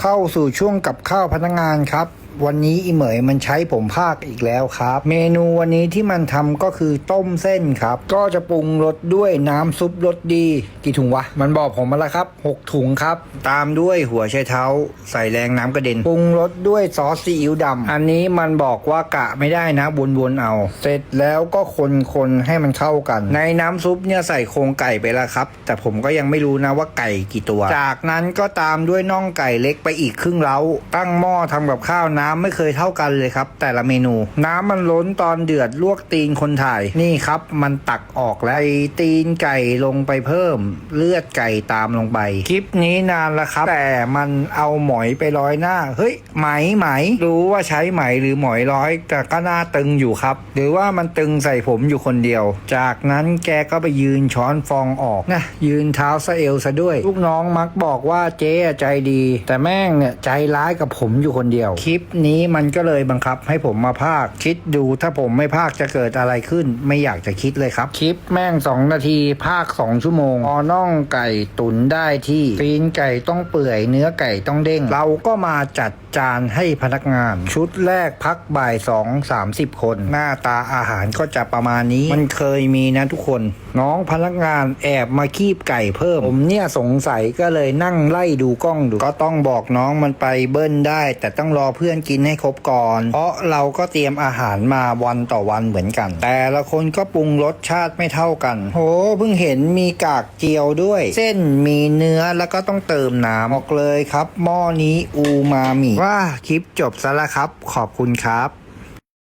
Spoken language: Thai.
เข้าสู่ช่วงกับข้าวพนักงานครับ วันนี้อีเหมยมันใช้ผมภาคอีกแล้วครับ เมนูวันนี้ที่มันทำก็คือต้มเส้นครับ ก็จะปรุงรสด้วยน้ำซุปรสดี กี่ถุงวะ มันบอกผมมาแล้วครับ 6 ถุงครับ ตามด้วยหัวไชเท้า ใส่แรงน้ำกระเด็น ปรุงรสด้วยซอสซีอิ๊วดำอันนี้มันบอกว่ากะไม่ได้นะวนๆเอา เสร็จแล้วก็คนๆให้มันเข้ากัน ในน้ำซุปเนี่ยใส่โครงไก่ไปแล้วครับ แต่ผมก็ยังไม่รู้นะว่าไก่กี่ตัว จากนั้นก็ตามด้วยน่องไก่เล็กไปอีกครึ่งเล้า ตั้งหม้อทำกับข้าวน้ำไม่เคยเท่ากันเลยครับ แต่ละเมนู น้ำมันล้นตอนเดือดลวกตีนคนถ่าย นี่ครับมันตักออกแล้วตีนไก่ลงไปเพิ่ม เลือดไก่ตามลงไป คลิปนี้นานแล้วครับ แต่มันเอาหมอยไปร้อยหน้า เฮ้ยไหมไหม รู้ว่าใช้ไหมหรือหมอยร้อย แต่ก็หน้าตึงอยู่ครับ หรือว่ามันตึงใส่ผมอยู่คนเดียว จากนั้นแกก็ไปยืนช้อนฟองออกนะยืนเท้าสะเอวซะด้วย ลูกน้องมักบอกว่าเจ๊ใจดี แต่แม่งเนี่ยใจร้ายกับผมอยู่คนเดียวคลิปนี้มันก็เลยบังคับให้ผมมาพากย์คิดดูถ้าผมไม่พากย์จะเกิดอะไรขึ้น ไม่อยากจะคิดเลยครับ คลิปแม่ง 2 นาทีพากย์2ชั่วโมงออน่องไก่ตุนได้ที่ตีนไก่ต้องเปื่อยเนื้อไก่ต้องเด้ง เราก็มาจัดจานให้พนักงาน ชุดแรกพักบ่าย2 30คน หน้าตาอาหารก็จะประมาณนี้ มันเคยมีนะทุกคน น้องพนักงานแอบมาคีบไก่เพิ่ม ผมเนี่ยสงสัยก็เลยนั่งไล่ดูกล้องดู ก็ต้องบอกน้องมันไปเบิ้ลได้ แต่ต้องรอเพื่อนกินให้ครบก่อน เพราะเราก็เตรียมอาหารมาวันต่อวันเหมือนกัน แต่ละคนก็ปรุงรสชาติไม่เท่ากันโหเพิ่งเห็นมีกากเจียวด้วย เส้นมีเนื้อแล้วก็ต้องเติมน้ำบอกเลยครับ หม้อนี้อูมามิว่าคลิปจบซะแล้วครับ ขอบคุณครับ